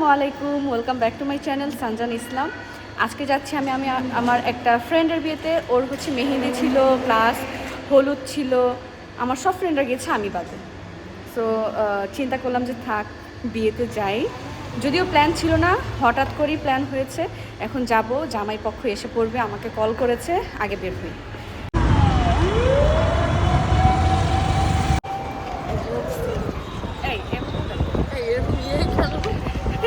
আসসালামু আলাইকুম welcome back to my channel Sanjan Islam আজকে যাচ্ছি আমি আমি, আমার একটা ফ্রেন্ডের বিয়েতে, ওর হচ্ছে মেহেন্দি ছিল প্লাস হলুদ ছিল, আমার সব ফ্রেন্ডরা গেছে আমি বাদে। সো চিন্তা করলাম যে থাক, বিয়েতে যাই। যদিও প্ল্যান ছিল না, হঠাৎ করেই প্ল্যান হয়েছে, এখন যাব, জামাই পক্ষ এসে পড়বে, আমাকে কল করেছে, আগে বের হই এই এমন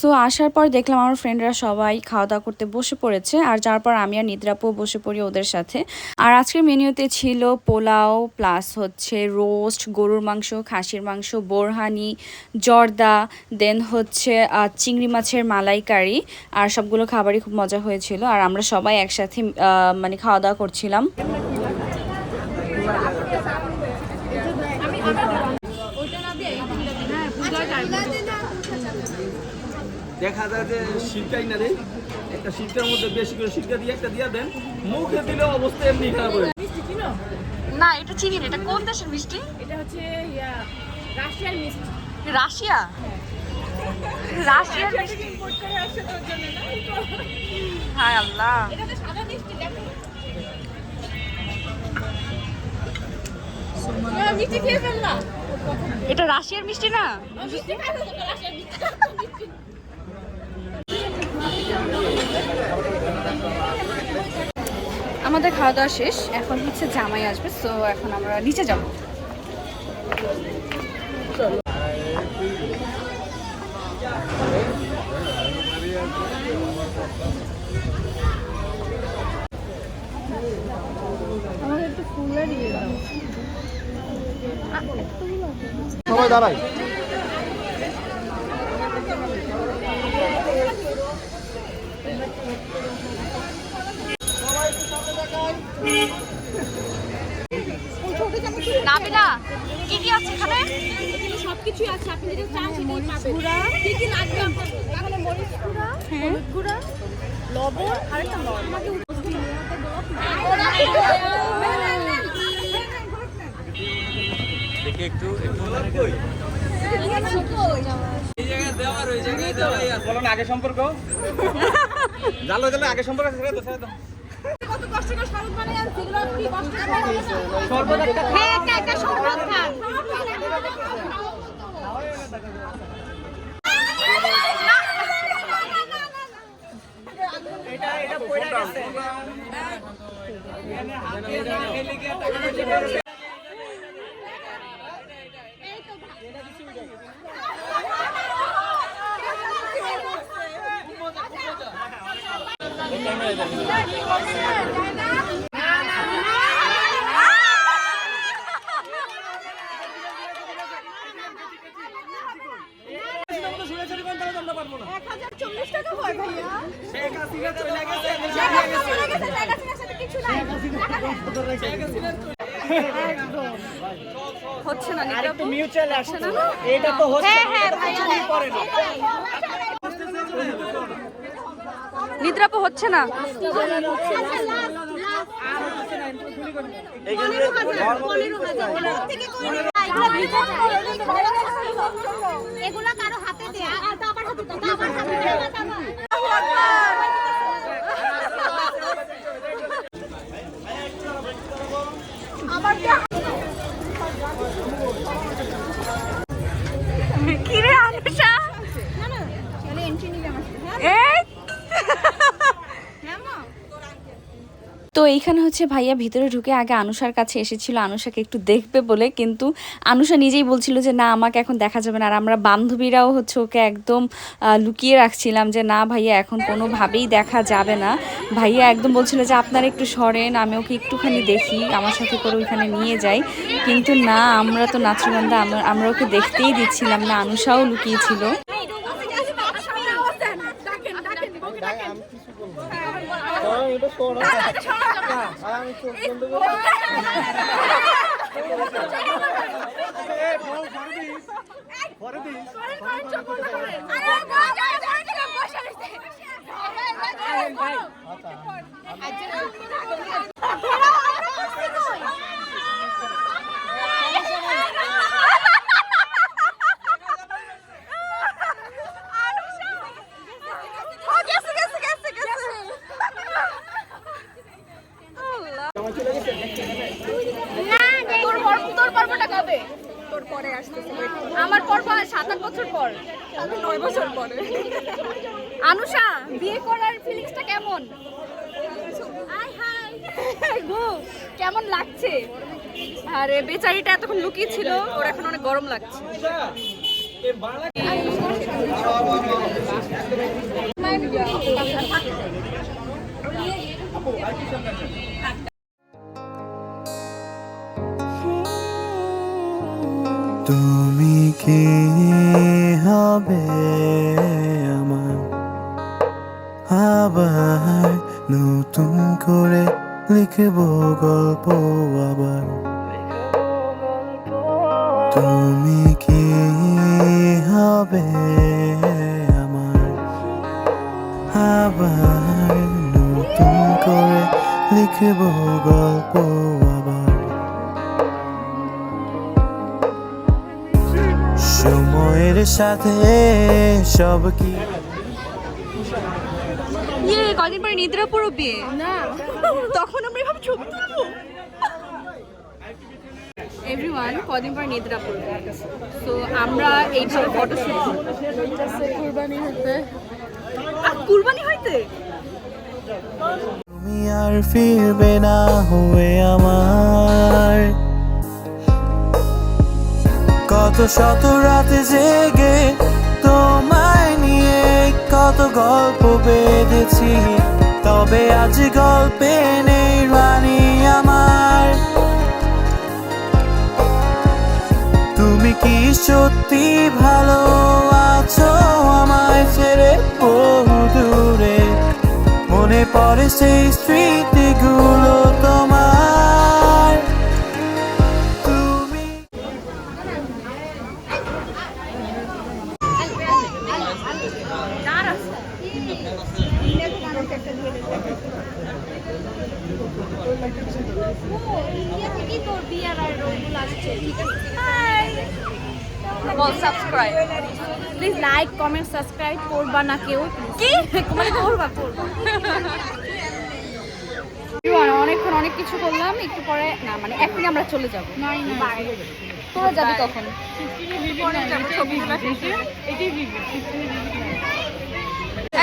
সো আসার পর দেখলাম আমার ফ্রেন্ডরা সবাই খাওয়া দাওয়া করতে বসে পড়েছে, আর যার পর আমি আর নিদ্রাপু বসে পড়ি ওদের সাথে। আর আজকের মেনুতে ছিল পোলাও প্লাস হচ্ছে রোস্ট গরুর মাংস, খাসির মাংস, বোরহানি, জর্দা দেন হচ্ছে চিংড়ি মাছের মালাইকারি, আর সবগুলো খাবারই খুব মজা হয়েছিল। আর আমরা সবাই একসাথে মানে খাওয়া দাওয়া করছিলাম। দেখা যায় যে শিরকাই না দেয় একটা শিরকার মধ্যে বেশি করে শিরকা দিয়ে একটা দিয়ে দেন মুখে দিলে অবস্থা এমনি খারাপ হয়ে না এটা চিনি না এটা কোন দেশের মিষ্টি? এটা হচ্ছে রাশিয়ার মিষ্টি। রাশিয়া? রাশিয়ার মিষ্টি। ইম্পোর্ট করে আসছে তোর জন্য না? হায় আল্লাহ। এটা তো সাদা মিষ্টি দেখো। না, মিষ্টি খেয়ে ফেললা এটা রাশিয়ার মিষ্টি না? আমাদের খাওয়া দাওয়া শেষ, এখন হচ্ছে জামাই আসবে সো এখন আমরা নিচে যাব। সবাই দাঁড়াই। নাবিলা কি কি আছে এখানে? সবকিছুই আছে আপনি যেটা চান সেটাই পাবেন কি কি লাগবে আপনার? মরিচ গুঁড়া হলুদ গুঁড়া লবণ আর একটা লবণ। আমাকে দেখি একটু একটু বলো না আগে সম্পর্ক? জানলো জানলো আগে সম্পর্ক ছেড়ে দাও ছেড়ে দাও কত কষ্ট করে শরবত বানাই আর সেগুলো কি কষ্ট করে হ্যাঁ একটা একটা শরবত খান এক হাজার চল্লিশ টাকা হয় ভাইয়া শেখ হাসিনা চলে গেছে চলে গেছে, টাকা ছিল, সাথে কিছু নাই। টাকা দেন। হচ্ছে না মিউচুয়াল আসছে না এটা তো হচ্ছে হ্যাঁ হ্যাঁ ভাইয়া পরে না। নিদ্রাপু হচ্ছে না। এইখানে হচ্ছে ভাইয়া ভিতরে ঢুকে আগে আনুষার কাছে এসেছিল। আনুষাকে একটু দেখবে বলে, কিন্তু আনুষা নিজেই বলছিল যে, না, আমাকে এখন দেখা যাবে না। আর আমরা বান্ধবীরাও হচ্ছে ওকে একদম লুকিয়ে রাখছিলাম যে, না, ভাইয়া, এখন কোনোভাবেই দেখা যাবে না। ভাইয়া একদম বলছিল যে, আপনারা একটু সরেন, আমি ওকে একটুখানি দেখি, আমার সাথে করে ওইখানে নিয়ে যাই। কিন্তু না, আমরা তো আমরা আমরা ওকে দেখতেই দিচ্ছিলাম না, আনুষাও লুকিয়েছিল। এটা আমি চোখ বন্ধ করে তোর পর্ব তোর পর্বটা কবে তোর পরে আসতেছে আমার আর সাত আট বছর পর। নয় বছর পরে। আনুষা বিয়ে করার ফিলিংসটা কেমন? কেমন লাগছে? আরে বেচারিটা এতক্ষণ লুকিয়ে ছিল ওর এখন অনেক গরম লাগছে। এ নতুন করে লিখব গল্প আবার। তুমি কি হবে আমার? আবার নতুন করে লিখব গল্প আবার। সময়ের সাথে সব কি ইয়ে কদিন পরে নিদ্রা পুরো বিয়ে? না। তখন আমরা এভাবে ছবি তুলবো? এভরিওয়ান কদিন পরে নিদ্রা পড়বে তো আমরা এইভাবে ফটো শুট কুরবানি হইতে। কুরবানি হইতে? তুমি আর ফিরবে না হয়ে আমার। কত শত রাতে জেগে তোমায় কত গল্প বেঁধেছি, তবে আজ গল্পে নেই রানী আমার। তুমি কি সত্যি ভালো আছো আমায় ছেড়ে বহু দূরে মনে পড়ে সেই স্মৃতিগুলো তোমার subscribe please like comment subscribe করবা না কেউ কি? মানে করবা করবা। অনেকক্ষণ অনেক কিছু করলাম একটু পরে না মানে এখনই আমরা চলে যাব। তোরা যাবি কখন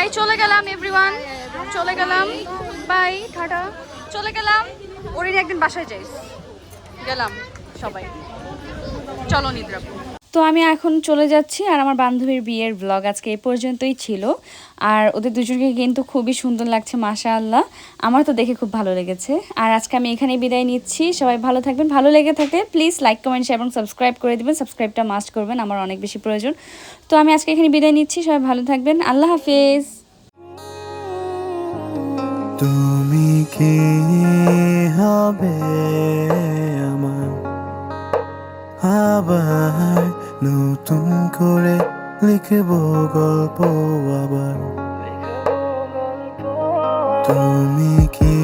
এই চলে গেলাম এভরিওয়ান চলে গেলাম। বাই টাটা। চলে গেলাম। ওরিন একদিন বাসায় যাইস। গেলাম সবাই। চলো নিদ্রাপুর। তো আমি এখন চলে যাচ্ছি আর আমার বান্ধবীর বিয়ের ব্লগ আজকে এই পর্যন্তই ছিল। আর ওদের দুজনকে কিন্তু খুবই সুন্দর লাগছে মাশা আল্লাহ আমার তো দেখে খুব ভালো লেগেছে। আর আজকে আমি এখানে বিদায় নিচ্ছি। সবাই ভালো থাকবেন। ভালো লেগে থাকলে প্লিজ লাইক কমেন্ট শেয়ার এবং সাবস্ক্রাইব করে দিবেন। সাবস্ক্রাইবটা মাস্ট করবেন, আমার অনেক বেশি প্রয়োজন। তো আমি আজকে এখানে বিদায় নিচ্ছি। সবাই ভালো থাকবেন। আল্লাহ হাফেজ। তুমি কি হবে আমার? আবার নতুন করে লিখব গল্প আবার। তুমি কি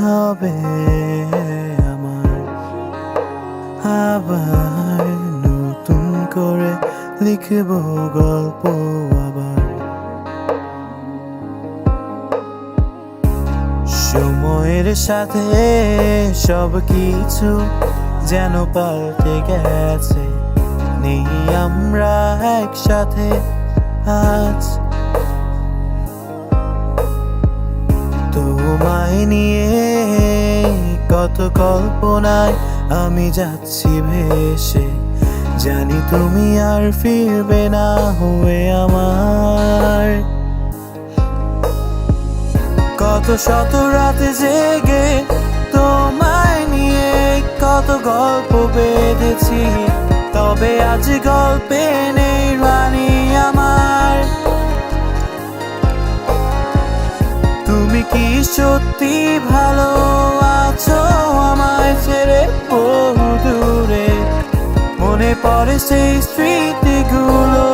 হবে আমার? আবার নতুন করে লিখব গল্প আবার। সময়ের সাথে সব কিছু যেন পাল্টে গেছে। নেই আমরা একসাথে আজ। তোমায় নিয়ে কত কল্পনায় আমি যাচ্ছি ভেসে। জানি তুমি আর ফিরবে না হয়ে আমার। কত শত রাতে জেগে তোমায় নিয়ে কত গল্প বেঁধেছি। তবে আজ গল্পে নেই রানী আমার। তুমি কি সত্যি ভালো আছো আমায় ছেড়ে বহু দূরে মনে পড়ে সেই স্মৃতিগুলো